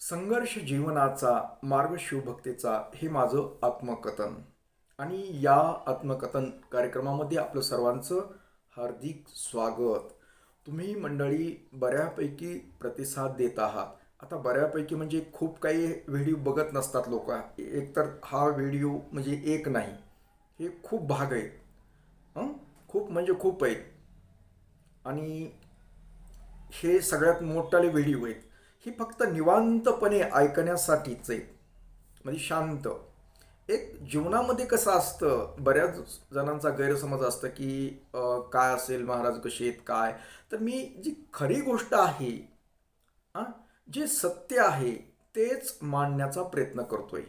संघर्ष जीवनाचा मार्ग शिवभक्तीचा हे माझं आत्मकथन. आणि या आत्मकथन कार्यक्रमामध्ये आपलं सर्वांचं हार्दिक स्वागत. तुम्ही मंडळी बऱ्यापैकी प्रतिसाद देत आहात. आता बऱ्यापैकी म्हणजे खूप काही व्हिडिओ बघत नसतात लोक. एकतर हा व्हिडिओ म्हणजे एक नाही. हे खूप भाग आहेत. खूप म्हणजे खूप आहेत. आणि हे सगळ्यात मोठाले व्हिडिओ आहेत. ही फक्त निवांतपणे ऐकण्यासाठीच. आहे म्हणजे शांत. एक जीवनामध्ये कसं असतं बऱ्याच जणांचा गैरसमज असतं की काय असेल महाराज कसे आहेत काय? तर मी जी खरी गोष्ट आहे जे सत्य आहे तेच मांडण्याचा प्रयत्न करतोय.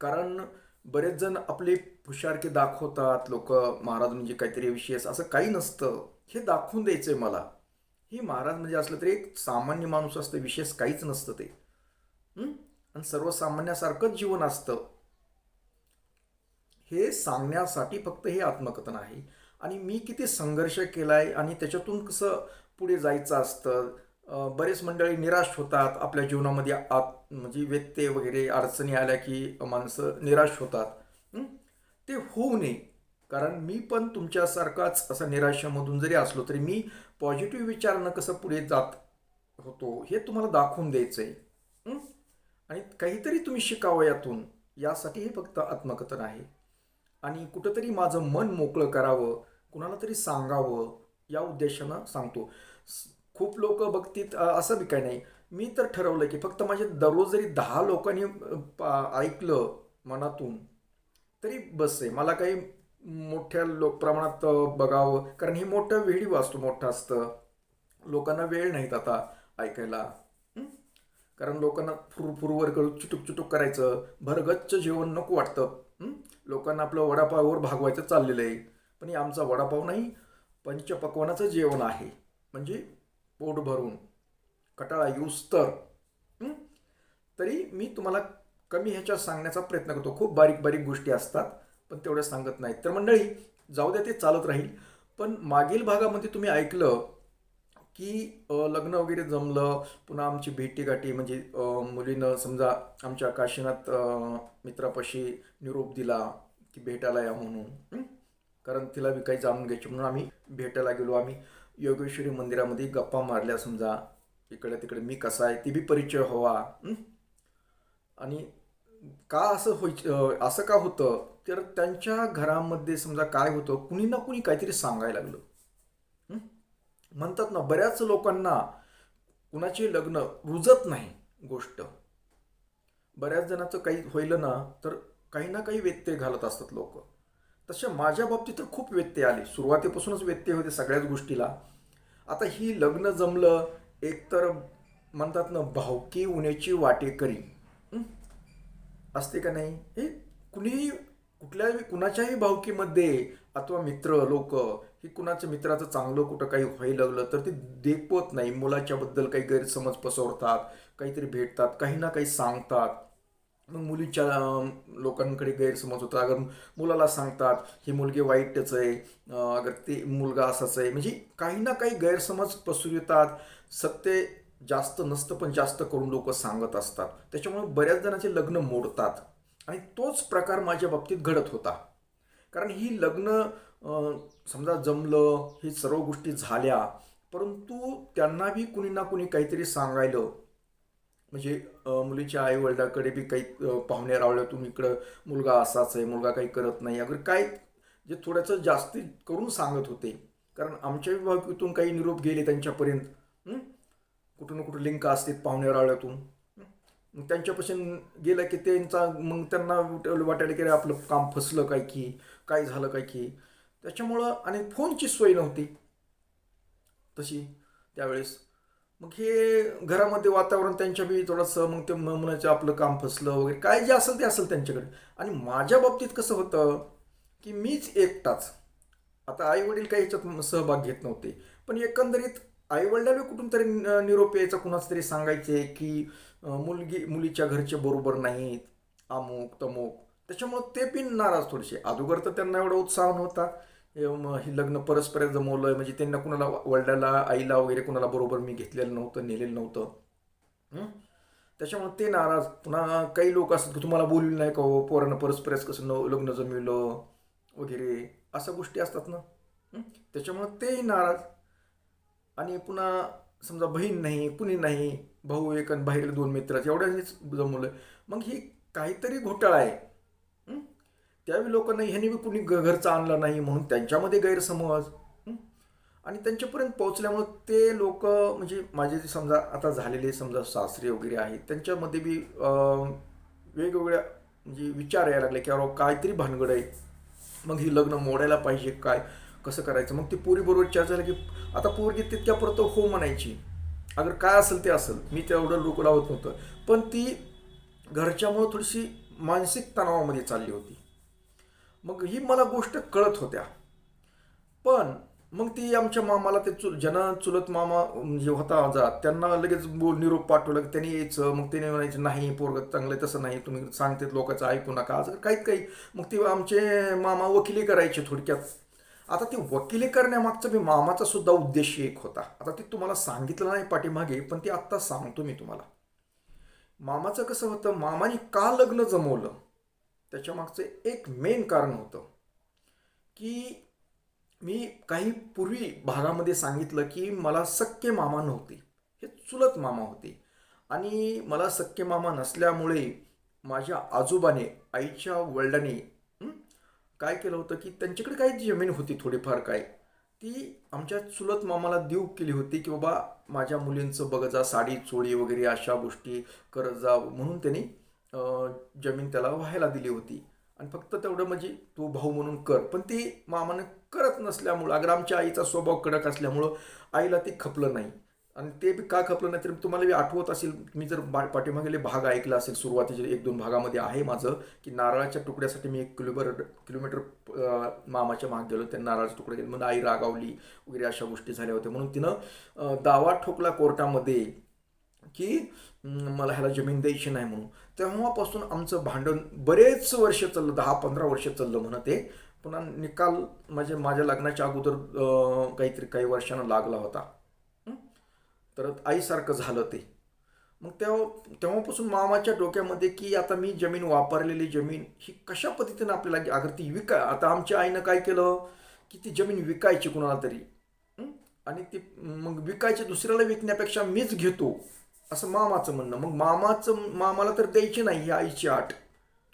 कारण बरेच जण आपले हुशारकी दाखवतात लोक महाराज म्हणजे काहीतरी विशेष असं काही नसतं. हे दाखवून द्यायचंय मला. ही महाराज म्हणजे असलं तरी एक सामान्य माणूस असतं विशेष काहीच नसतं ते. आणि सर्वसामान्यासारखंच जीवन असतं. हे सांगण्यासाठी फक्त हे आत्मकथन आहे. आणि मी किती संघर्ष केलाय आणि त्याच्यातून कसं पुढे जायचं असतं? बरेच मंडळी निराश होतात आपल्या जीवनामध्ये आत म्हणजे व्यत्यय वगैरे अडचणी आल्या की माणसं निराश होतात. ते होऊ नये. कारण मी पण तुमच्यासारखाच असा निराशामधून जरी असलो तरी मी पॉझिटिव्ह विचारानं कसं पुढे जात होतो हे तुम्हाला दाखवून द्यायचं आहे आणि काहीतरी तुम्ही शिकावं यातून. यासाठी हे फक्त आत्मकथन आहे. आणि कुठंतरी माझं मन मोकळं करावं कुणाला तरी सांगावं या उद्देशानं सांगतो. खूप लोक बघतील असं बी काय नाही. मी तर ठरवलं की फक्त माझे दररोज जरी दहा लोकांनी पा- ऐकलं मनातून तरी बस आहे. मला काही मोठ्या लोक प्रमाणात बघावं. कारण हे मोठं वेळी वाचतो मोठं असतं. लोकांना वेळ नाहीत आता ऐकायला. कारण लोकांना फुर फुरवर करून चुटुक चुटुक करायचं. भरगच्च जेवण नको वाटतं. लोकांना आपलं वडापाववर भागवायचं चाललेलं आहे. पण हे आमचा वडापाव नाही पंचपक्वानाचं जेवण आहे. म्हणजे पोट भरून. कटाळा येऊस तर. तरी मी तुम्हाला कमी ह्याच्यात सांगण्याचा प्रयत्न करतो. खूप बारीक बारीक गोष्टी असतात. पण तेवढ्या सांगत नाहीत. तर मंडळी जाऊ द्या ते चालत राहील. पण मागील भागामध्ये तुम्ही ऐकलं की लग्न वगैरे जमलं पुन्हा आमची भेटीगाठी म्हणजे मुलीनं समजा आमच्या काशीनाथ मित्रापाशी निरोप दिला की भेटायला या म्हणून. कारण तिला बी काही जाणून घ्यायची म्हणून आम्ही भेटायला गेलो. आम्ही योगेश्वरी मंदिरामध्ये गप्पा मारल्या समजा. इकडे तिकडे मी कसा आहे ती बी परिचय हवा आणि का असं होय असं का होतं? तर त्यांच्या घरामध्ये समजा काय होतं कुणी ना कुणी काहीतरी सांगायला लागलं. म्हणतात ना बऱ्याच लोकांना कुणाचे लग्न रुजत नाही गोष्ट. बऱ्याच जणांचं काही होईल ना तर काही ना काही व्यत्यय घालत असतात लोक. तसे माझ्या बाबतीत तर खूप व्यत्यय आले. सुरुवातीपासूनच व्यत्यय होते सगळ्याच गोष्टीला. आता ही लग्न जमलं एकतर म्हणतात ना भावकी उन्याची वाटेकरी. असते का नाही? हे कुणीही कुठल्याही कुणाच्याही भावकीमध्ये अथवा मित्र लोक ही कुणाच्या मित्राचं चांगलं कुठं काही व्हायला लागलं तर ते देखवत नाही. मुलाच्याबद्दल काही गैरसमज पसरतात काहीतरी भेटतात काही ना काही सांगतात. मग मुलीच्या लोकांकडे गैरसमज होतात. अगर मुलाला सांगतात ही मुलगी वाईटच आहे अगर ते मुलगा असाच आहे. म्हणजे काही ना काही गैरसमज पसरवतात सत्य जास्त नसतं पण जास्त करून लोक सांगत असतात. त्याच्यामुळे बऱ्याच जणांचे लग्न मोडतात. आणि तोच प्रकार माझ्या बाबतीत घडत होता. कारण ही लग्न समजा जमलं ही सर्व गोष्टी झाल्या परंतु त्यांना बी कुणी ना कुणी काहीतरी सांगायलं. म्हणजे मुलीच्या आईवडिलाकडे बी काही पाहुणे पाहुणे तुम्ही इकडं मुलगा असाच आहे मुलगा काही करत नाही. अगर काय जे थोडंसं जास्ती करून सांगत होते. कारण आमच्या विभागातून काही निरोप गेले त्यांच्यापर्यंत. कुठून कुठं ना कुठं लिंक असतात पाहुणे रावल्यातून त्यांच्यापासून गेलं की त्यांचा मग त्यांना वाटायला की आपलं काम फसलं काय की काय झालं काय की. त्याच्यामुळं आणि फोनची सोय नव्हती. तशी त्यावेळेस. मग हे घरामध्ये वातावरण त्यांच्या बी थोडंसं मग ते म्हणायचं आपलं काम फसलं वगैरे काय जे असेल ते असेल त्यांच्याकडे. आणि माझ्या बाबतीत कसं होतं की मीच एकटाच. आता आई वडील काही ह्याच्यात सहभाग घेत नव्हते. पण एकंदरीत आई वडिलांनी कुठून तरी न- निरोप यायचा कुणाच तरी सांगायचे की मुलगी मुलीच्या घरचे बरोबर नाहीत अमुक तमुक. त्याच्यामुळं ते पण नाराज थोडेसे. अगोदर तर त्यांना एवढा उत्साह नव्हता. हे लग्न परस्पर जमवलं. म्हणजे त्यांना कुणाला वडिलाला आईला वगैरे कुणाला बरोबर मी घेतलेलं नव्हतं नेलेलं नव्हतं. त्याच्यामुळे ते नाराज. पुन्हा काही लोक असतात की तुम्हाला बोलले नाही का हो? पोरानं परस्परच कसं न लग्न जमविलं? वगैरे. अशा गोष्टी असतात ना. त्याच्यामुळं तेही नाराज. आणि पुन्हा समजा बहीण नाही कुणी नाही भाऊ एक आणि बाहेर दोन मित्र आहेत, एवढ्यानेच जमवलं. मग ही काहीतरी घोटाळा आहे. त्यावेळी लोकांना ह्याने बी कुणी घरचा आणला नाही म्हणून त्यांच्यामध्ये गैरसमज. आणि त्यांच्यापर्यंत पोहोचल्यामुळं ते लोक म्हणजे माझे जे समजा आता झालेले समजा सासरे वगैरे आहेत त्यांच्यामध्ये बी वेगवेगळ्या म्हणजे विचार यायला लागले की अरे काहीतरी भानगड आहे. मग ही लग्न मोडायला पाहिजे काय? कसं करायचं? मग ती पोरीबरोबर चर्चा झाली की आता पोरगी तितक्यापुरतं हो म्हणायची. अगर काय असेल ते असेल. मी तेवढं लोक लावत नव्हतं. पण ती घरच्यामुळं थोडीशी मानसिक तणावामध्ये चालली होती. मग ही मला गोष्ट कळत होत्या. पण मग ती आमच्या मामाला ते चुल ज्यांना चुलत मामा म्हणजे होता आजार त्यांना लगेच बोल निरोप पाठवलं की त्यांनी यायचं. मग त्याने म्हणायचं नाही पोरग चांगलं आहे, तसं नाही. तुम्ही सांगतेत लोकांचं ऐकू नका. असं काहीत काही मग ते आमचे मामा वकिली करायचे थोडक्यात. आता ती वकिली करण्यामागचा मी मामाचा सुद्धा उद्देश एक होता. आता ते तुम्हाला सांगितलं नाही पाठीमागे पण ते आत्ता सांगतो मी तुम्हाला. मामाचं कसं होतं मामाने का लग्न जमवलं? त्याच्यामागचं एक मेन कारण होतं की मी काही पूर्वी भागामध्ये सांगितलं की मला सख्खे मामा नव्हते. हे चुलत मामा होते. आणि मला सख्खे मामा नसल्यामुळे माझ्या आजोबाने आईच्या वडिलांनी काय केलं होतं की त्यांच्याकडे काही जमीन होती थोडीफार काय ती आमच्या चुलत मामाला देऊ केली होती की बाबा माझ्या मुलींचं बघ जा साडी चोळी वगैरे अशा गोष्टी करत जा म्हणून त्यांनी जमीन त्याला व्हायला दिली होती. आणि फक्त तेवढं म्हणजे तू भाऊ म्हणून कर. पण ती मामानं करत नसल्यामुळं अगर आमच्या आईचा स्वभाव कडक असल्यामुळं आईला ते खपलं नाही. आणि ते बी का खपलं नाही तर तुम्हाला बी आठवत असेल मी जर बा पाठीमागेले भाग ऐकला असेल सुरुवातीचे एक दोन भागामध्ये आहे माझं की नारळाच्या तुकड्यासाठी मी एक किलोमीटर किलोमीटर मामाच्या माग गेलो त्या नारळाच्या तुकडे गेले मग आई रागावली वगैरे अशा गोष्टी झाल्या होत्या. म्हणून तिनं दावा ठोकला कोर्टामध्ये की मला ह्याला जमीन द्यायची नाही म्हणून. तेव्हापासून आमचं भांडण बरेच वर्ष चाललं दहा पंधरा वर्ष चाललं म्हणत ते. पुन्हा निकाल म्हणजे माझ्या लग्नाच्या अगोदर काहीतरी काही वर्षानं लागला होता. तर आईसारखं झालं ते. मग तेव्हा तेव्हापासून मामाच्या डोक्यामध्ये की आता मी जमीन वापरलेली जमीन ही कशा पद्धतीनं आपल्याला अगर ती विका आता आमच्या आईनं काय केलं की ती जमीन विकायची कुणाला तरी. आणि ती मग विकायची दुसऱ्याला विकण्यापेक्षा मीच घेतो असं मामाचं म्हणणं. मग मामाचं मामाला तर द्यायची नाही ही आईची आट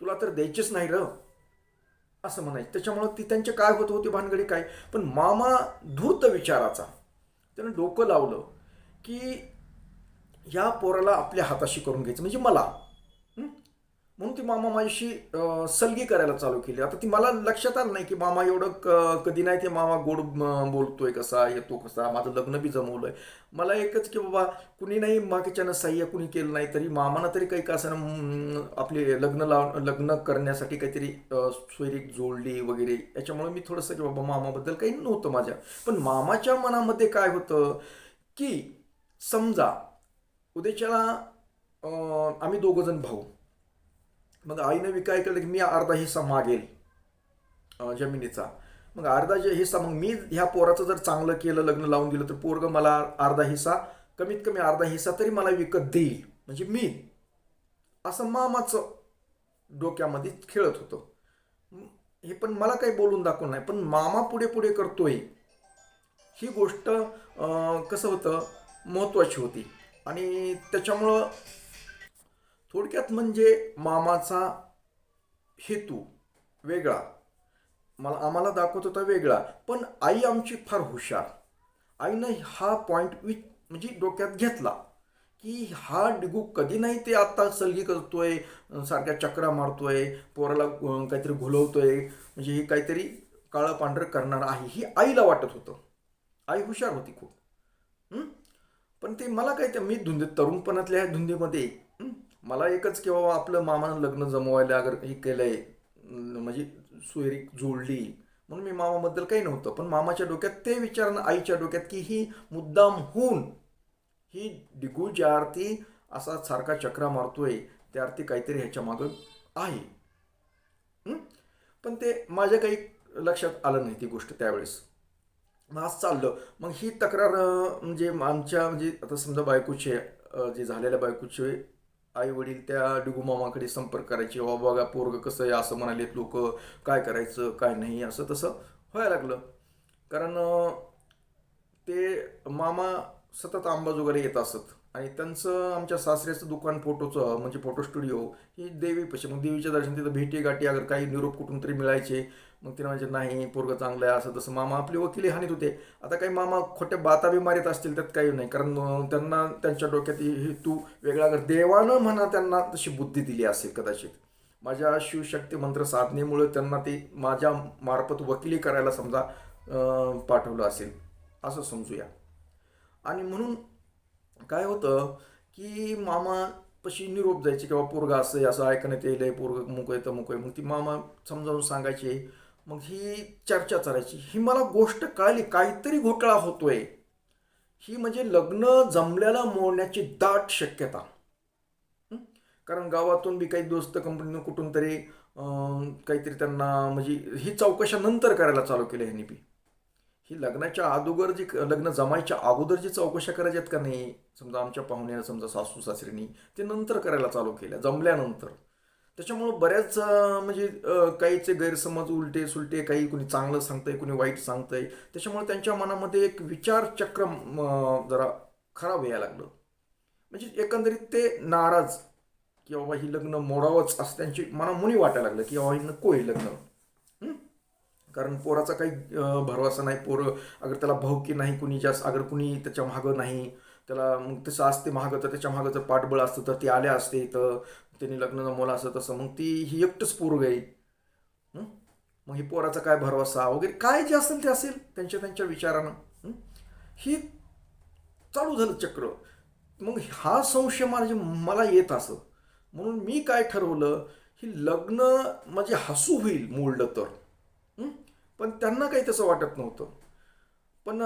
तुला तर द्यायचीच नाही र. असं म्हणायचं. त्याच्यामुळं ती त्यांचे काय होत होती भानगडी काय? पण मामा धूर्त विचाराचा. त्यानं डोकं लावलं. की या पोराला आपल्या हाताशी करून घ्यायचं म्हणजे मला. म्हणून ती मामा माझ्याशी सलगी करायला चालू केली. आता ती मला लक्षात आलं नाही की मामा एवढं क- कधी नाही ते मामा गोड बोलतोय कसा येतो कसा माझं लग्न बी जमवलंय. मला एकच की बाबा कुणी नाही मागच्यानं सहाय्य कुणी केलं नाही तरी मामानं तरी काही का असं आपले लग्न लाव लग्न करण्यासाठी काहीतरी अं, सोयरीक जोडली वगैरे. याच्यामुळे मी थोडंसं की बाबा मामाबद्दल काही नव्हतं माझ्या. पण मामाच्या मनामध्ये काय होतं की समजा उद्याच्याला आम्ही दोघंजण भाऊ. मग आईनं विकाय केलं की मी अर्धा हिस्सा मागेल जमिनीचा. मग अर्धा जे हिस्सा मग मी ह्या पोराचं जर चांगलं केलं लग्न लावून दिलं तर पोरग मला अर्धा हिस्सा कमीत कमी अर्धा हिस्सा तरी मला विकत देईल. म्हणजे मी असं मामाचं डोक्यामध्ये खेळत होतं. हे पण मला काही बोलून दाखवून नाही पण मामा पुढे पुढे करतोय. ही गोष्ट कसं होतं महत्त्वाची होती. आणि त्याच्यामुळं थोडक्यात म्हणजे मामाचा हेतू वेगळा. मला आम्हाला दाखवत होता वेगळा. पण आई आमची फार हुशार. आईनं हा पॉईंट वि म्हणजे डोक्यात घेतला की हा डिगू कधी नाही ते आत्ता सलगी करतोय सारख्या चक्रा मारतोय पोराला काहीतरी घुलवतोय म्हणजे हे काहीतरी काळं पांढरं करणार आहे ही आईला वाटत होतं. आई हुशार होती खूप. पण ते मला काय ते मी धुंदे तरुणपणातल्या ह्या धुंदीमध्ये मला एकच की बाबा आपलं मामानं लग्न जमवायला अगर हे केलंय आहे म्हणजे सोयरी जोडली म्हणून मी मामाबद्दल काही नव्हतं. पण मामाच्या डोक्यात ते विचार आईच्या डोक्यात की ही मुद्दाम होऊन ही डिगूच्या आरती असा सारखा चक्रा मारतोय त्या आरती काहीतरी ह्याच्या मागं आहे. पण ते माझ्या काही लक्षात आलं नाही ती गोष्ट त्यावेळेस. मग आज चाललं. मग ही तक्रार म्हणजे आमच्या म्हणजे आता समजा बायकोचे जे झालेल्या बायकोचे आई वडील त्या डिगू मामाकडे संपर्क करायचे वा बघा पोरग कसं आहे असं म्हणालेत लोक काय करायचं काय नाही असं तसं व्हायला लागलं. कारण ते मामा सतत अंबाज वगैरे येत असत. आणि त्यांचं आमच्या सासऱ्याचं दुकान फोटोचं म्हणजे फोटो स्टुडिओ ही देवीपाशी मग देवीच्या दर्शन तिथं भेटी गाठी अगर काही निरोप कुठून तरी मिळायचे मग ते म्हणजे नाही पोरगं चांगलं आहे असं तसं. मामा आपले वकिली हानीत होते. आता काही मामा खोट्या बाता मारित असतील त्यात काही नाही. कारण त्यांना त्यांच्या डोक्यात हे तू वेगळा. कर देवानं म्हणा त्यांना तशी बुद्धी दिली असेल कदाचित. माझ्या शिवशक्ती मंत्र साधनेमुळे त्यांना ते माझ्या मार्फत वकिली करायला समजा पाठवलं असेल. असं समजूया. आणि म्हणून काय होतं की मामा पशी निरोप जायचे किंवा पोरगा असं असं ऐकण्यात येईल पोरग मुक आहे तर मुक आहे. मग ती मामा समजावून सांगायचे मग ही चर्चा चालायची ही मला गोष्ट कळली काहीतरी घोटाळा होतोय. ही म्हणजे लग्न जमल्याला मोडण्याची दाट शक्यता. कारण गावातून बी काही दोस्त कंपनीनं कुठून तरी काहीतरी त्यांना म्हणजे ही चौकशा नंतर करायला चालू केलं ह्यांनी बी. ही लग्नाच्या अगोदर जी लग्न जमायच्या अगोदर जी चौकशा करायच्या आहेत का नाही? समजा आमच्या पाहुण्यानं समजा सासू सासरीनी ते नंतर करायला चालू केल्या जमल्यानंतर. त्याच्यामुळं बऱ्याच म्हणजे काहीचे गैरसमज उलटे सुलटे काही कुणी चांगलं सांगतंय कुणी वाईट सांगतंय. त्याच्यामुळे त्यांच्या मनामध्ये एक विचारचक्र जरा खराब यायला लागलं. म्हणजे एकंदरीत ते नाराज की बाबा ही लग्न मोडावंच असं त्यांची मनामुनी वाटायला लागलं की बाबा ही नको हे लग्न. कारण पोराचा काही भरवासा भरवसा नाही. पोरं अगर त्याला भाऊकी नाही कुणी जास्त अगर कुणी त्याच्या मागं नाही त्याला मग तसं असते मागं तर त्याच्या मागं जर पाठबळ असतं तर ते आले असते तर त्यांनी लग्न जमवलं असं तसं. मग ती ही एकटंच पोरग आहे. मग ही पोराचा काय भरवसा? वगैरे काय जे असेल ते असेल त्यांच्या त्यांच्या विचारानं. हे? ही चालू झालं चक्र. मग हा संशय माझे मला येत असं. म्हणून मी काय ठरवलं ही लग्न म्हणजे हसू होईल मोडलं तर. पण त्यांना काही तसं वाटत नव्हतं. पण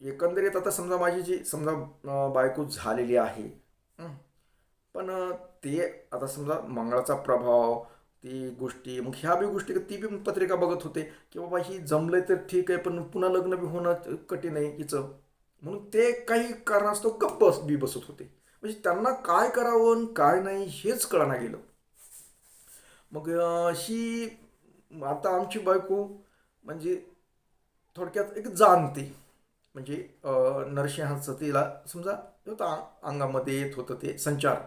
एकंदरीत आता समजा माझी जी समजा बायको झालेली आहे पण ते आता समजा मंगळाचा प्रभाव ती गोष्टी मग ह्या बी गोष्टी ती बी पत्रिका बघत होते की बाबा ही जमलंय तर ठीक आहे पण पुन्हा लग्न बी होणं कठीण आहे हिचं. म्हणून ते काही कारणास्तव गप्प बी बसत होते. म्हणजे त्यांना काय करावं आणि काय नाही हेच कळना गेलं. मग ही आता आमची बायको म्हणजे थोडक्यात एक जाणते. म्हणजे नरसिंहाचं तिला समजा ते अंगामध्ये येत होतं ते संचार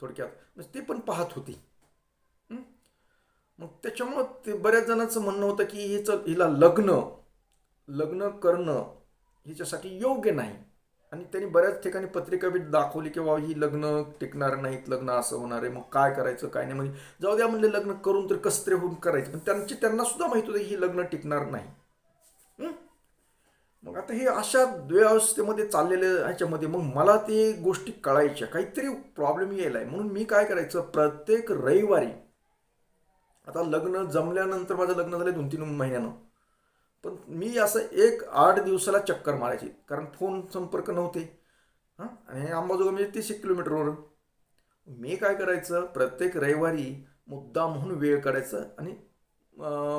थोडक्यात. म्हणजे ते पण पाहत होती. मग त्याच्यामुळं ते बऱ्याच जणांचं म्हणणं होतं की हिचं हिला लग्न लग्न करणं हिच्यासाठी योग्य नाही. आणि त्यांनी बऱ्याच ठिकाणी पत्रिका बी दाखवली की बाबा ही लग्न टिकणार नाहीत लग्न असं होणार आहे मग काय करायचं काय नाही. म्हणजे जाऊ द्या म्हणले लग्न करून तर कसं होऊन करायचं. पण त्यांची त्यांना सुद्धा माहीत होतं ही लग्न टिकणार नाही. मग आता हे अशा द्वयावस्थेमध्ये चाललेल्या ह्याच्यामध्ये मग मला ते गोष्टी कळायच्या. काहीतरी प्रॉब्लेम यायला आहे. म्हणून मी काय करायचं प्रत्येक रविवारी आता लग्न जमल्यानंतर माझं लग्न झालं दोन तीन महिन्यानं. पण मी असं एक आठ दिवसाला चक्कर मारायची कारण फोन संपर्क नव्हते. हां? आणि अंबाजोगा म्हणजे तीस किलोमीटरवर मी काय करायचं प्रत्येक रविवारी मुद्दा म्हणून वेळ काढायचा आणि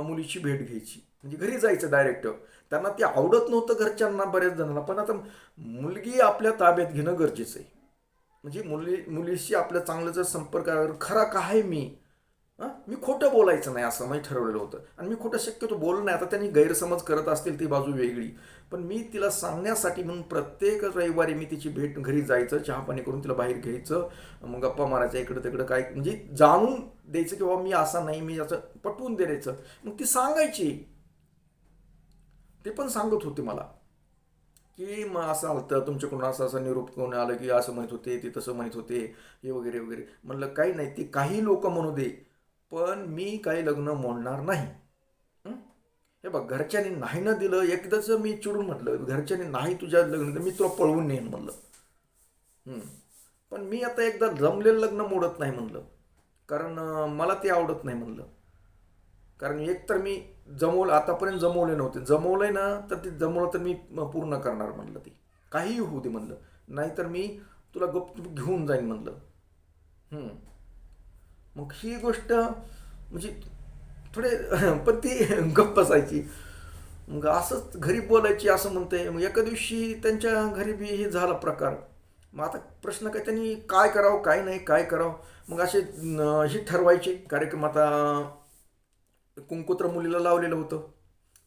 मुलीची भेट घ्यायची. म्हणजे घरी जायचं डायरेक्ट त्यांना ते आवडत नव्हतं घरच्यांना बऱ्याच जणांना पण आता मुलगी आपल्या ताब्यात घेणं गरजेचं आहे. म्हणजे मुली मुलीशी आपल्या चांगलं जर संपर्क खरा काय मी? हां? मी खोटं बोलायचं नाही असं नाही ठरवलेलं होतं. आणि मी खोटं शक्यतो बोललं नाही आता त्यांनी गैरसमज करत असतील ती बाजू वेगळी. पण मी तिला सांगण्यासाठी म्हणून प्रत्येक रविवारी मी तिची भेट घरी जायचं चहापाणी करून तिला बाहेर घ्यायचं मग गप्पा मारायचं इकडं तिकडं काय म्हणजे जाणून द्यायचं की बाबा मी असा नाही मी असं पटवून द्यायचं मग ती सांगायची. ते पण सांगत होते मला. की मग असं आलं तुमच्याकडून असं असं निरूप कोण आलं की असं म्हणत होते ते तसं म्हणत होते हे वगैरे वगैरे. म्हणलं काही नाही ते काही लोक म्हणू दे. पण मी काही लग्न मोडणार नाही. हे? बघ घरच्यांनी नाही ना दिलं एकदाच मी चिडून म्हटलं घरच्यांनी नाही तुझ्या लग्न तर मी तुला पळवून नेईन म्हणलं. पण मी आता एकदा जमलेलं लग्न मोडत नाही म्हणलं. कारण मला ते आवडत नाही म्हणलं. कारण एक तर मी जमवलं आतापर्यंत जमवले नव्हते. जमवलंय ना तर ते जमवलं तर मी पूर्ण करणार म्हणलं ते. काहीही होऊ दे म्हणलं. नाहीतर मी तुला गप्प घेऊन जाईन म्हणलं. मग ही गोष्ट म्हणजे थोडे पण ती गप्प बसायची मग असंच घरी बोलायची असं म्हणते मग एका दिवशी त्यांच्या घरी बी हे झाला प्रकार. मग आता प्रश्न काय त्यांनी काय करावं काय नाही काय करावं? मग असे हे ठरवायचे. कार्यक्रम आता कुंकुत्र मुलीला लावलेलं होतं.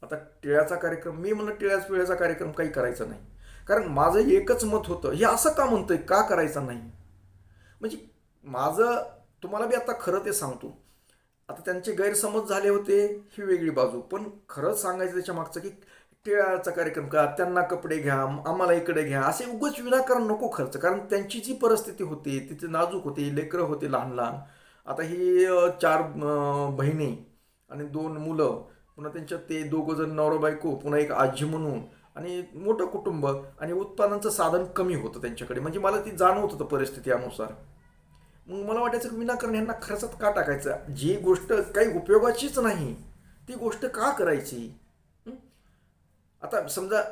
आता टिळ्याचा कार्यक्रम मी म्हणलं टिळ्याच पिळ्याचा कार्यक्रम काही करायचा नाही. कारण माझं एकच मत होतं. हे असं का म्हणतंय? का करायचं नाही? म्हणजे माझं तुम्हाला बी आता खरं ते सांगतो. आता त्यांचे गैरसमज झाले होते ही वेगळी बाजू. पण खरंच सांगायचं त्याच्या मागचं की टिळाचा कार्यक्रम का त्यांना कपडे घ्या आम्हाला इकडे घ्या असे उगाच विनाकारण नको खर्च. कारण त्यांची जी परिस्थिती होती तिथे नाजूक होते लेकरं होते लहान लहान. आता ही चार बहिणी आणि दोन मुलं पुन्हा त्यांच्यात ते दोघं जण नवरा बायको पुन्हा एक आजी म्हणून आणि मोठं कुटुंब आणि उत्पादनाचं साधन कमी होतं त्यांच्याकडे. म्हणजे मला ती जाणवत होतं परिस्थिती अनुसार मग मला वाटायचं की विनाकारण यांना खर्चात का टाकायचं? जी गोष्ट काही उपयोगाचीच नाही ती गोष्ट का करायची? आता समजा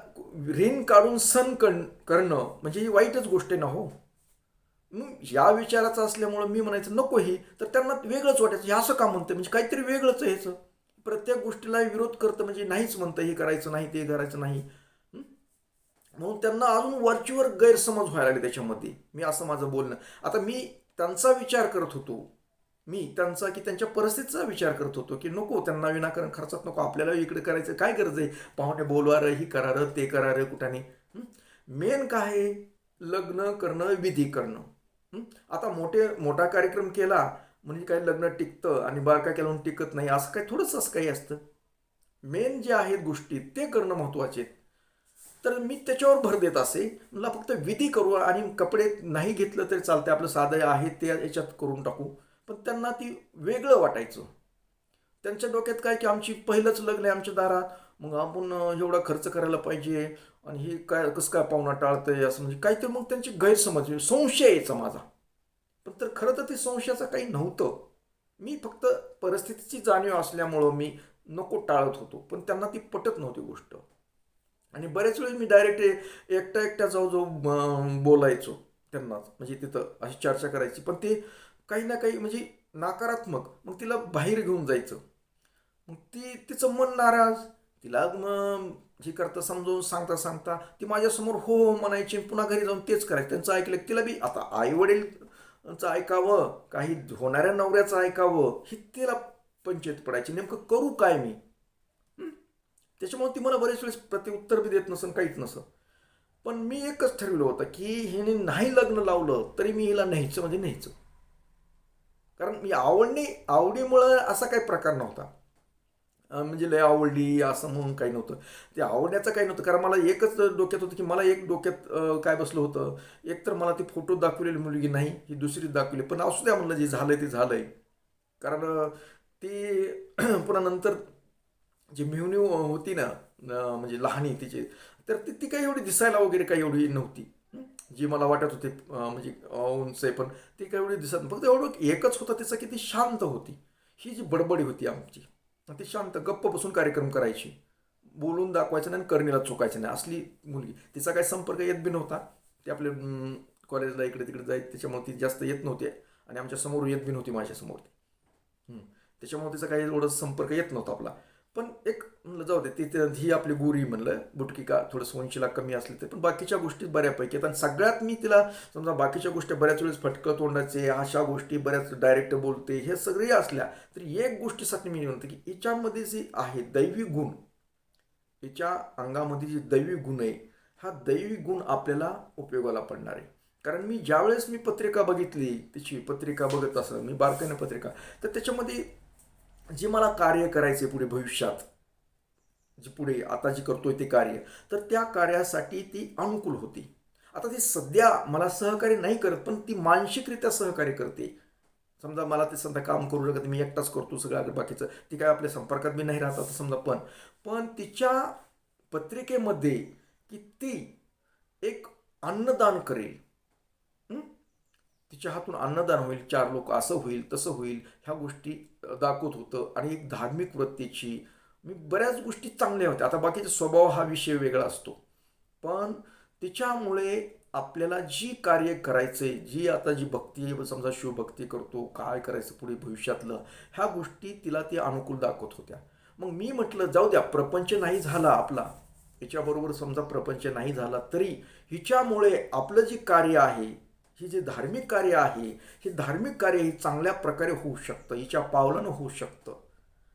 ऋण काढून सण कण करणं म्हणजे ही वाईटच गोष्ट आहे ना हो. मग या विचाराचं असल्यामुळं मी म्हणायचं नको ही. तर त्यांना वेगळंच वाटायचं हे असं का म्हणतं म्हणजे काहीतरी वेगळंच ह्याचं प्रत्येक गोष्टीला विरोध करतं म्हणजे नाहीच म्हणतं हे करायचं नाही ते करायचं नाही. म्हणून त्यांना अजून वरचीवर गैरसमज व्हायला लागले त्याच्यामध्ये. मी असं माझं बोलणं. आता मी त्यांचा विचार करत होतो. मी त्यांचा की त्यांच्या परिस्थितीचा विचार करत होतो की नको त्यांना विनाकारण खर्चात नको आपल्याला इकडे करायचं काय गरज आहे? पाहुणे बोलवारं ही करारं ते करारं कुठाने? मेन काय आहे? लग्न करणं विधी करणं. आता मोठे मोठा कार्यक्रम केला म्हणजे काय लग्न टिकतं आणि बारका केला म्हणून टिकत नाही असं काय थोडंसं असं काही असतं. मेन जे आहेत गोष्टी ते करणं महत्त्वाचे आहे तर मी त्याच्यावर भर देत असे. मला फक्त विधी करू आणि कपडे नाही घेतलं तरी चालते आपलं साधं आहे ते याच्यात करून टाकू. पण त्यांना ती वेगळं वाटायचं. त्यांच्या डोक्यात काय की आमची पहिलंच लग्न आहे आमच्या दारात. मग आपण एवढा खर्च करायला पाहिजे. आणि हे काय कसं काय पाहुणा टाळतंय असं म्हणजे काहीतरी मग त्यांचे गैरसमज संशय यायचा माझा. पण तर खरं तर ते संशयाचं काही नव्हतं. मी फक्त परिस्थितीची जाणीव असल्यामुळं मी नको टाळत होतो. पण त्यांना ती पटत नव्हती गोष्ट. आणि बरेच वेळेस मी डायरेक्ट एकटा एकट्या जाऊ जाऊ बोलायचो त्यांना. म्हणजे तिथं अशी चर्चा करायची. पण ते काही ना काही म्हणजे नकारात्मक. मग तिला बाहेर घेऊन जायचं. मग ती तिचं मन नाराज. तिला मग हे करता समजावून सांगता सांगता ती माझ्यासमोर हो हो म्हणायची पुन्हा घरी जाऊन तेच करायचं. त्यांचं ऐकलं तिला बी आता आई वडीलचं ऐकावं काही होणाऱ्या नवऱ्याचं ऐकावं ही तिला पंचायत पडायची. नेमकं करू काय मी? त्याच्यामुळे ती मला बरेच वेळेस प्रतिउत्तर बी देत नसन काहीच नसं पण मी एकच ठरवलं होतं की हिने नाही लग्न लावलं तरी मी हिला न्यायचं म्हणजे न्यायचं. कारण मी आवडणी आवडीमुळं असा काही प्रकार नव्हता. म्हणजे लय आवडली असं म्हणून काही नव्हतं. ते आवडण्याचं काही नव्हतं कारण मला एकच डोक्यात होतं की मला एक डोक्यात काय बसलं होतं. एक तर मला ती फोटो दाखवलेली मुलगी नाही ही दुसरी दाखवली. पण असू द्या म्हणलं जे झालंय ते झालं आहे कारण ती पुन्हा नंतर जी मिवणीव होती ना म्हणजे लहानी तिची तर ती ती काही एवढी दिसायला वगैरे काही एवढी नव्हती. जी मला वाटत होती म्हणजे उंच आहे पण ती काही एवढी दिसत नाही. फक्त एवढं एकच होतं तिचं की ती शांत होती. ही जी बडबडी होती आमची ती शांत गप्प बसून कार्यक्रम करायची. बोलून दाखवायचं नाही आणि करणीला चुकायचं नाही. असली मुलगी. तिचा काही संपर्क येत बी नव्हता. ती आपल्या कॉलेजला इकडे तिकडे जायत त्याच्यामुळे ती जास्त येत नव्हती आणि आमच्यासमोर येत बी नव्हती माझ्यासमोर ती. त्याच्यामुळे तिचा काही एवढं संपर्क येत नव्हता आपला. पण एक म्हणलं जाऊ दे ते ही आपली गोरी म्हणलं बुटकी का थोडं वंशीला कमी असली तर पण बाकीच्या गोष्टी बऱ्यापैकी आहेत. आणि सगळ्यात मी तिला समजा बाकीच्या गोष्टी बऱ्याच वेळेस फटकं तोंडाचे अशा गोष्टी बऱ्याच डायरेक्ट बोलते हे सगळे असल्या तरी एक गोष्टीसाठी मी म्हणते की हिच्यामध्ये जी आहे दैवी गुण हिच्या अंगामध्ये जे दैवी गुण आहे हा दैवी गुण आपल्याला उपयोगाला पडणार आहे. कारण मी ज्यावेळेस मी पत्रिका बघितली तिची पत्रिका बघत असं मी बारकाईनं पत्रिका तर त्याच्यामध्ये जे मला कार्य करायचे पुढे भविष्यात जे पुढे आता जी करतोय ते कार्य तर त्या कार्यासाठी ती अनुकूल होती. आता ती सध्या मला सहकार्य नाही करत पण ती मानसिकरित्या सहकार्य करते. समजा मला ते समजा काम करू लागत मी एकटाच करतो सगळं बाकीचं ती काय आपल्या संपर्कात बी नाही राहत समजा पण. पण तिच्या पत्रिकेमध्ये की ती एक अन्नदान करेल तिच्या हातून अन्नदान होईल चार लोक असं होईल तसं होईल ह्या गोष्टी दाखवत होतं. आणि एक धार्मिक वृत्तीची मी बऱ्याच गोष्टी चांगल्या होत्या. आता बाकीचा स्वभाव हा विषय वेगळा असतो. पण तिच्यामुळे आपल्याला जी कार्य करायचे जी आता जी भक्ती समजा शिवभक्ती करतो काय करायचं पुढे भविष्यातलं ह्या गोष्टी तिला ती अनुकूल दाखवत होत्या. मग मी म्हटलं जाऊ द्या प्रपंच नाही झाला आपला. याच्याबरोबर समजा प्रपंच नाही झाला तरी हिच्यामुळे आपलं जे कार्य आहे ही जे धार्मिक कार्य आहे हे धार्मिक कार्य हे चांगल्या प्रकारे होऊ शकतं हिच्या पावलानं होऊ शकतं.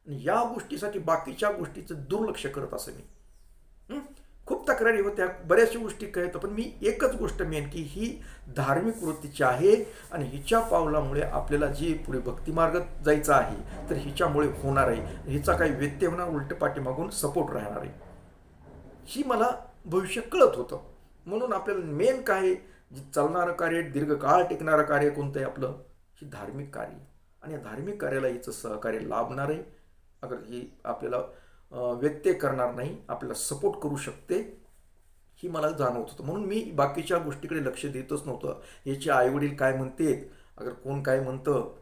आणि या गोष्टीसाठी बाकीच्या गोष्टीचं दुर्लक्ष करत असं मी. खूप तक्रारी होत्या बऱ्याचशा गोष्टी कळत पण मी एकच गोष्ट मेन की ही धार्मिक वृत्तीची आहे आणि हिच्या पावलामुळे आपल्याला जे पुढे भक्तिमार्ग जायचा आहे तर हिच्यामुळे होणार आहे. हिचा काही व्यत्यय होणार उलट पाठीमागून सपोर्ट राहणार आहे. ही मला भविष्य कळत होतं. म्हणून आपल्याला मेन काय जे चालणारं कार्य दीर्घकाळ टिकणारं कार्य कोणतं आहे आपलं? ही धार्मिक कार्य आणि या धार्मिक कार्याला हिचं सहकार्य लाभणार आहे अगर ही आपल्याला व्यत्यय करणार नाही आपल्याला सपोर्ट करू शकते ही मला जाणवत होतं. म्हणून मी बाकीच्या गोष्टीकडे लक्ष देतच नव्हतं. याचे आईवडील काय म्हणतेत? अगर कोण काय म्हणतं?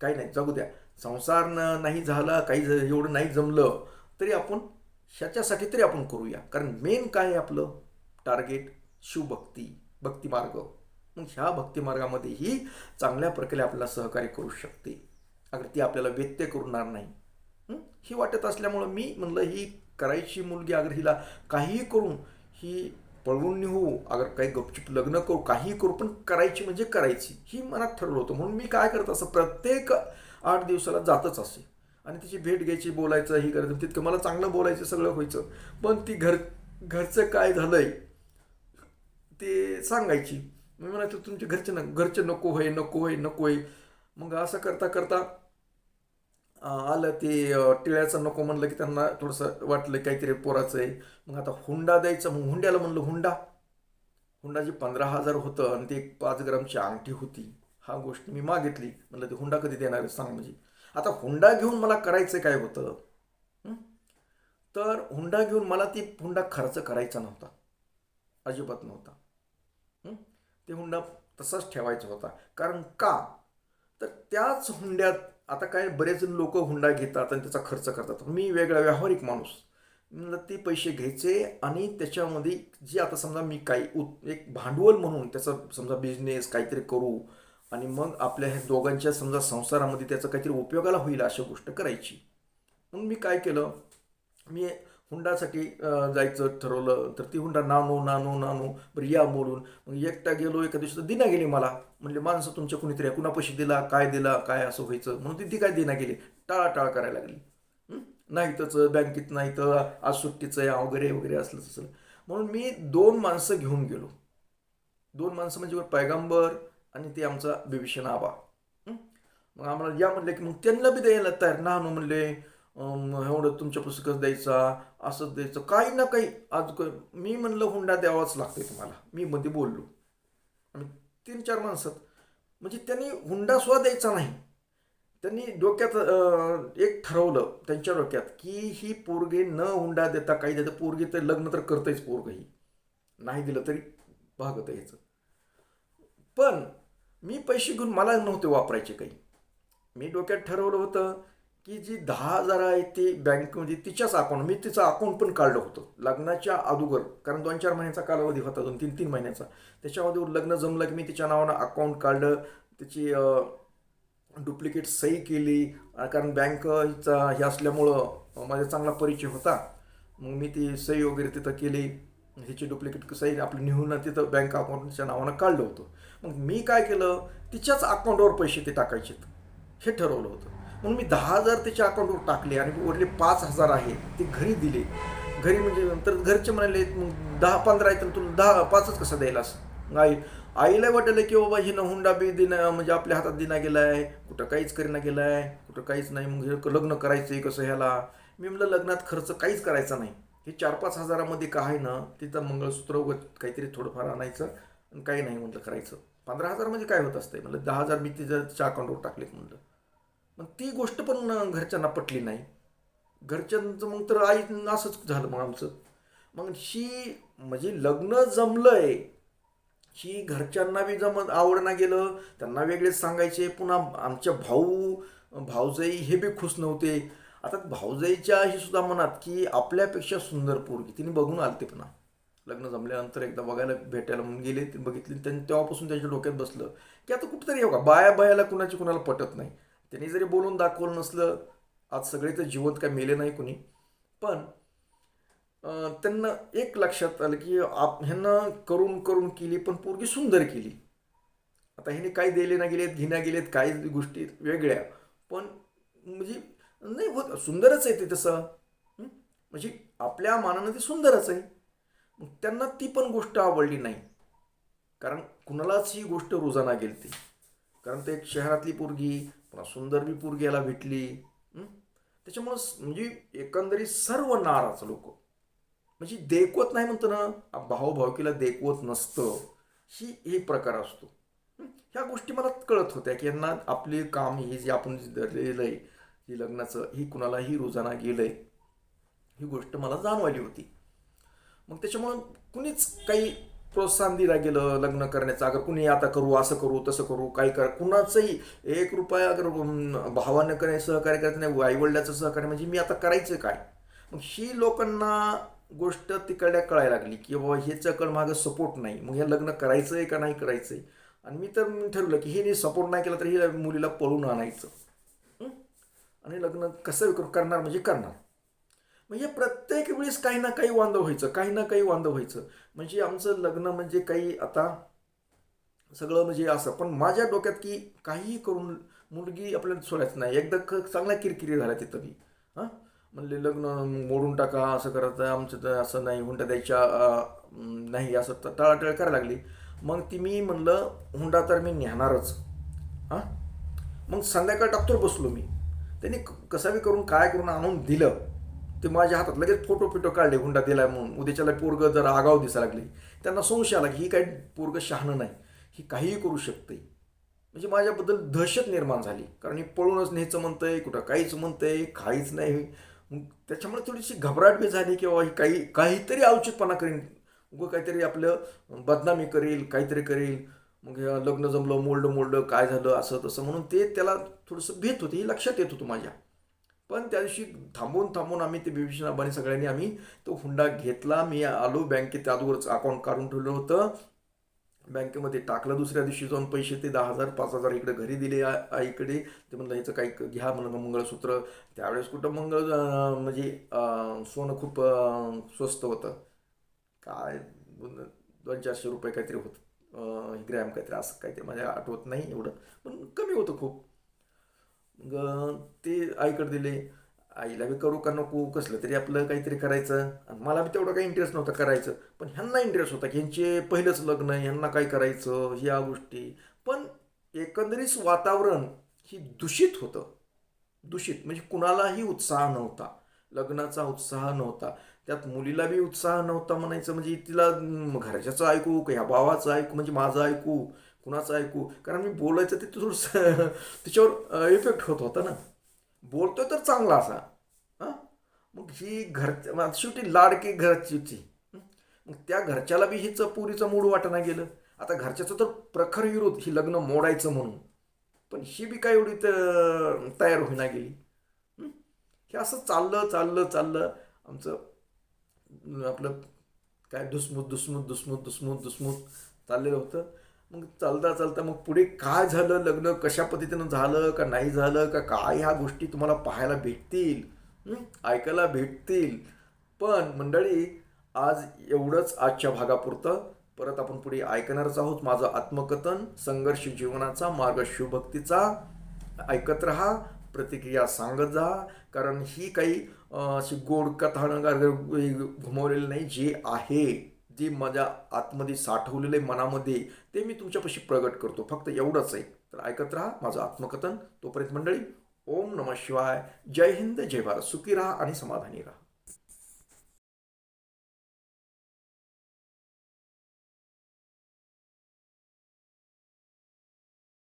काही नाही जगू द्या. संसार न- नाही झाला काही ज- एवढं नाही जमलं तरी आपण ह्याच्यासाठी तरी आपण करूया. कारण मेन काय आहे आपलं? टार्गेट शिवभक्ती भक्तिमार्ग. मग ह्या भक्तिमार्गामध्येही चांगल्या प्रकारे आपल्याला सहकार्य करू शकते. अगर ती आपल्याला व्यत्यय करणार नाही ही? वाटत असल्यामुळं मी म्हणलं ही करायची मुलगी अगर हिला काहीही करून ही पळवून निघू अगर काही गपचूप लग्न करू काहीही करू पण करायची म्हणजे करायची ही मनात ठरवलं होतं. म्हणून मी काय करत असं प्रत्येक आठ दिवसाला जातच असे. आणि तिची भेट घ्यायची बोलायचं ही करायचं तितकं मला चांगलं बोलायचं सगळं व्हायचं. पण ती घर घरचं काय झालंय ते सांगायची. मी म्हणायचं तुमच्या घरचे न घरचे नको होय नको होय नको होय मग असं करता करता आलं ते टिळ्याचं नको म्हणलं की त्यांना थोडंसं वाटलं काहीतरी पोराचं आहे मग आता हुंडा द्यायचं मग हुंड्याला म्हणलं हुंडा. हुंडाची पंधरा हजार होतं आणि ते एक पाच ग्रामची अंगठी होती. हा गोष्ट मी मागितली. म्हणलं ते हुंडा कधी देणार आहे? सांग म्हणजे. आता हुंडा घेऊन मला करायचं काय होतं? तर हुंडा घेऊन मला ती हुंडा खर्च करायचा नव्हता. अजिबात नव्हता. ते हुंडा तसाच ठेवायचा होता. कारण का? तर त्याच हुंड्यात आता काय बरेच लोक हुंडा घेतात आणि त्याचा खर्च करतात. मी वेगळा व्यावहारिक माणूस. ते पैसे घ्यायचे आणि त्याच्यामध्ये जे आता समजा मी काही उत् एक भांडवल म्हणून त्याचा समजा बिझनेस काहीतरी करू आणि मग आपल्या ह्या दोघांच्या समजा संसारामध्ये त्याचा काहीतरी उपयोगाला होईल अशा गोष्ट करायची. म्हणून मी काय केलं? मी हुंडासाठी जायचं ठरवलं तर ती हुंडा नानो नानो नानो बरं या बोलून. मग एकटा गेलो एका दिवशी तर दिना गेली मला. म्हणले माणसं तुमच्या कुणीतरी कुणापाशी दिला काय दिला काय असं व्हायचं? म्हणून ती ती काय दिना गेली. टाळाटाळ करायला लागली. नाही तच बँकेत नाही तर आज सुट्टीचं या वगैरे वगैरे असलं तसं म्हणून मी दोन माणसं घेऊन गेलो. दोन माणसं म्हणजे पैगंबर आणि ते आमचा बिभीषण आबा. मग आम्हाला या म्हणले की मग त्यांना बी द्यायला तयार. ना म्हणले एवढं तुमच्या पुस्तकच द्यायचा असंच द्यायचं काही ना काही आज मी म्हणलं हुंडा द्यावाच लागतोय तुम्हाला. मी मध्ये बोललो. आणि तीन चार माणसात. म्हणजे त्यांनी हुंडा सुद्धा द्यायचा नाही. त्यांनी डोक्यात एक ठरवलं त्यांच्या डोक्यात की ही पोरगे न हुंडा देता काही देता पोरगे तर लग्न तर करतायच पोरग ही. नाही दिलं तरी भागत यायचं पण मी पैसे घेऊन मला नव्हते वापरायचे काही. मी डोक्यात ठरवलं होतं की जी दहा हजार आहे ती बँकमध्ये तिच्याच अकाउंट मी तिचं अकाउंट पण काढलं होतं. लग्नाच्या अगोदर कारण दोन चार महिन्याचा कालावधी होता दोन तीन तीन महिन्याचा. त्याच्यामध्ये लग्न जमलं की मी तिच्या नावानं अकाउंट काढलं त्याची डुप्लिकेट सही केली कारण बँकचा हे असल्यामुळं माझा चांगला परिचय होता. मग मी ती सही वगैरे तिथं केली. ह्याची डुप्लिकेट सही आपली निहून तिथं बँक अकाउंटच्या नावानं काढलं होतं. मग मी काय केलं? तिच्याच अकाउंटवर पैसे ते टाकायचे हे ठरवलं होतं. म्हणून मी दहा हजार त्याच्या अकाउंटवर टाकले आणि उरले पाच हजार आहे ते घरी दिले. घरी म्हणजे नंतर घरचे म्हणाले मग दहा पंधरा आहेत तर तुला दहा पाचच कसं द्यायला आई आईला वाटलं की बाबा हिनं हुंडा बी दिना म्हणजे आपल्या हातात दिना गेला आहे कुठं काहीच करीना गेला आहे कुठं काहीच नाही. मग हे लग्न करायचं आहे कसं ह्याला? मी म्हटलं लग्नात खर्च काहीच करायचा नाही. हे चार पाच हजारामध्ये काय आहे ना तिथं मंगळसूत्र वगैरे काहीतरी थोडंफार आणायचं आणि काही नाही म्हटलं करायचं. पंधरा हजारमध्ये काय होत असतंय? म्हटलं दहा हजार मी तिच्या अकाउंटवर टाकलेत. म्हटलं मग ती गोष्ट पण घरच्यांना पटली नाही. घरच्यांचं मग तर आई असंच झालं मग आमचं. मग ही म्हणजे लग्न जमलंय. ही घरच्यांना बी जमत आवडणं गेलं त्यांना वेगळेच सांगायचे. पुन्हा आमच्या भाऊ भाऊजाई हे बी खुश नव्हते. आता भाऊजाईच्या ही सुद्धा मनात की आपल्यापेक्षा सुंदर पोरगी. तिने बघून आलते पुन्हा. लग्न जमल्यानंतर एकदा बघायला भेटायला म्हणून गेले ते बघितली त्यांनी तेव्हापासून त्यांच्या डोक्यात बसलं. की आता कुठेतरी येऊ का? बाया बायाला कुणाची कुणाला पटत नाही. त्यांनी जरी बोलून दाखवलं नसलं आज सगळे तर जिवंत काय मेले नाही कुणी. पण त्यांना एक लक्षात आलं की आप ह्यांना करून करून केली पण पोरगी सुंदर केली. आता ह्याने काही दिले ना गेलेत घेण्या गेलेत काही गोष्टी वेगळ्या. पण म्हणजे नाही होत सुंदरच आहे ते तसं. म्हणजे आपल्या मानानं ते सुंदरच आहे. मग त्यांना ती पण गोष्ट आवडली नाही. कारण कुणालाच ही गोष्ट रोजाना ती कारण ते एक शहरातली पोरगी पुन्हा सुंदर बी पोरगी भेटली त्याच्यामुळं म्हणजे एकंदरीत सर्व नाराज लोक. म्हणजे देखवत नाही म्हणतो ना भावभावकीला देखवत नसतं. ही हे प्रकार असतो. ह्या गोष्टी मला कळत होत्या की यांना आपले काम हे जे आपण धरलेलं आहे हे लग्नाचं ही कुणालाही रोजाना गेलंय ही गोष्ट मला जाणवायली होती. मग त्याच्यामुळं कुणीच काही प्रोत्साहन दिला गेलं लग्न करण्याचं. अगर कुणी आता करू असं करू तसं करू काही कर कुणाचंही एक रुपया अगर भावानं करणे सहकार्य करायचं नाही आईवडिलाचं सहकार्य म्हणजे मी आता करायचं काय? मग ही लोकांना गोष्ट तिकडल्या कळायला लागली की बाबा ह्याच्याकडं मागं सपोर्ट नाही. मग हे लग्न करायचं आहे का नाही करायचं आहे आणि मी तर ठरवलं की हे सपोर्ट नाही केला तर हे मुलीला पळून आणायचं. आणि लग्न कसं कर- करणार म्हणजे करणार. म्हणजे प्रत्येक वेळेस काही ना काही वांदं व्हायचं काही ना काही वांदं व्हायचं. म्हणजे आमचं लग्न म्हणजे काही आता सगळं म्हणजे असं. पण माझ्या डोक्यात की काहीही करून मुलगी आपल्याला सोडायचं नाही. एकदा ख चांगला किरकिरी झाला तिथं मी हां? म्हणले लग्न मोडून टाका असं करायचं आमचं तर असं नाही हुंडा द्यायच्या नाही असं टाळाटाळ करायला लागली. मग ती मी म्हणलं हुंडा तर मी नेणारच. हां? मग संध्याकाळ टाकतो बसलो मी. त्यांनी क- कसं बी करून काय करून आणून दिलं. ते माझ्या हातात लगेच फोटो फिटो काढले हुंडा दिलाय म्हणून. उद्याच्याला पोरग जरा आगाव दिसायला लागली. त्यांना संशय आला की ही काही पोरग शहाणं नाही. ही काहीही करू शकते. म्हणजे माझ्याबद्दल दहशत निर्माण झाली. कारण ही पळूनच न्यायचं म्हणतंय कुठं काहीच म्हणतंय काहीच नाही. मग त्याच्यामुळे थोडीशी घबराट बी झाली किंवा ही काही काहीतरी औचितपणा करीन. उगं काहीतरी आपलं बदनामी करेल काहीतरी करेल. मग लग्न जमलं मोडलं मोडलं काय झालं असं तसं. म्हणून ते त्याला थोडंसं भीत होती ही लक्षात येत होतं माझ्या. पण त्या दिवशी थांबून थांबून आम्ही ते बिभीषण अंबानी सगळ्यांनी आम्ही तो हुंडा घेतला. मी आलो बँकेत त्यादवरच अकाउंट काढून ठेवलं होतं. बँकेमध्ये टाकलं दुसऱ्या दिवशी जाऊन पैसे ते दहा हजार पाच हजार इकडे घरी दिले आईकडे. ते म्हणलं ह्याचं काही घ्या म्हणलं मंगळसूत्र. त्यावेळेस कुठं मंगळ म्हणजे सोनं खूप स्वस्त होतं. काय दोन चारशे रुपये काहीतरी होतं. ग्रॅम काहीतरी असं काहीतरी माझ्या आठवत नाही एवढं. पण कमी होतं खूप. ते आईकडे दिले. आईला बी करू का नको? कसलं तरी आपलं काहीतरी करायचं. आणि मला बी तेवढं काही इंटरेस्ट नव्हता करायचं. पण ह्यांना इंटरेस्ट होता की ह्यांचे पहिलंच लग्न ह्यांना काय करायचं ह्या गोष्टी. पण एकंदरीत वातावरण ही दूषित होतं. दूषित. म्हणजे कुणालाही उत्साह नव्हता. लग्नाचा उत्साह नव्हता. त्यात मुलीला बी उत्साह नव्हता म्हणायचं. म्हणजे तिला घरच्याचं ऐकू का ह्या भावाचं ऐकू? म्हणजे माझं ऐकू? कुणाचं ऐकू? कारण मी बोलायचं ते थोडंसं तिच्यावर इफेक्ट होत होता ना. बोलतोय तर चांगला असा. हां? मग ही घर शेवटी लाडकी घरची होती मग त्या घरच्याला बी हिचं पुरीचं मूड वाटणं गेलं. आता घरच्याचं तर प्रखर विरोध ही लग्न मोडायचं म्हणून. पण ही बी काय एवढी तर तयार होईना गेली. हे? असं चाललं चाललं चाललं. आमचं आपलं काय दुसमूत दुसमूत दुसमूत दुसमूत दुसमूत चाललेलं होतं. मग चालता चालता मग पुढे काय झालं? लग्न कशा पद्धतीनं झालं? का नाही झालं? का काय ह्या गोष्टी तुम्हाला पाहायला भेटतील? ऐकायला भेटतील. पण मंडळी आज एवढंच आजच्या भागापुरतं. परत आपण पुढे ऐकणारच आहोत माझं आत्मकथन संघर्ष जीवनाचा मार्ग शिवभक्तीचा ऐकत राहा प्रतिक्रिया सांगत जा. कारण ही काही अशी गोड कथा घुमवलेली नाही जे आहे. जे माझ्या आतमध्ये साठवलेलं आहे मनामध्ये ते मी तुमच्यापाशी प्रगट करतो. फक्त एवढंच आहे. तर ऐकत राहा माझं आत्मकथन. तोपर्यंत मंडळी ओम नम शिवाय. जय हिंद जय भारत. सुखी राहा आणि समाधानी राहा.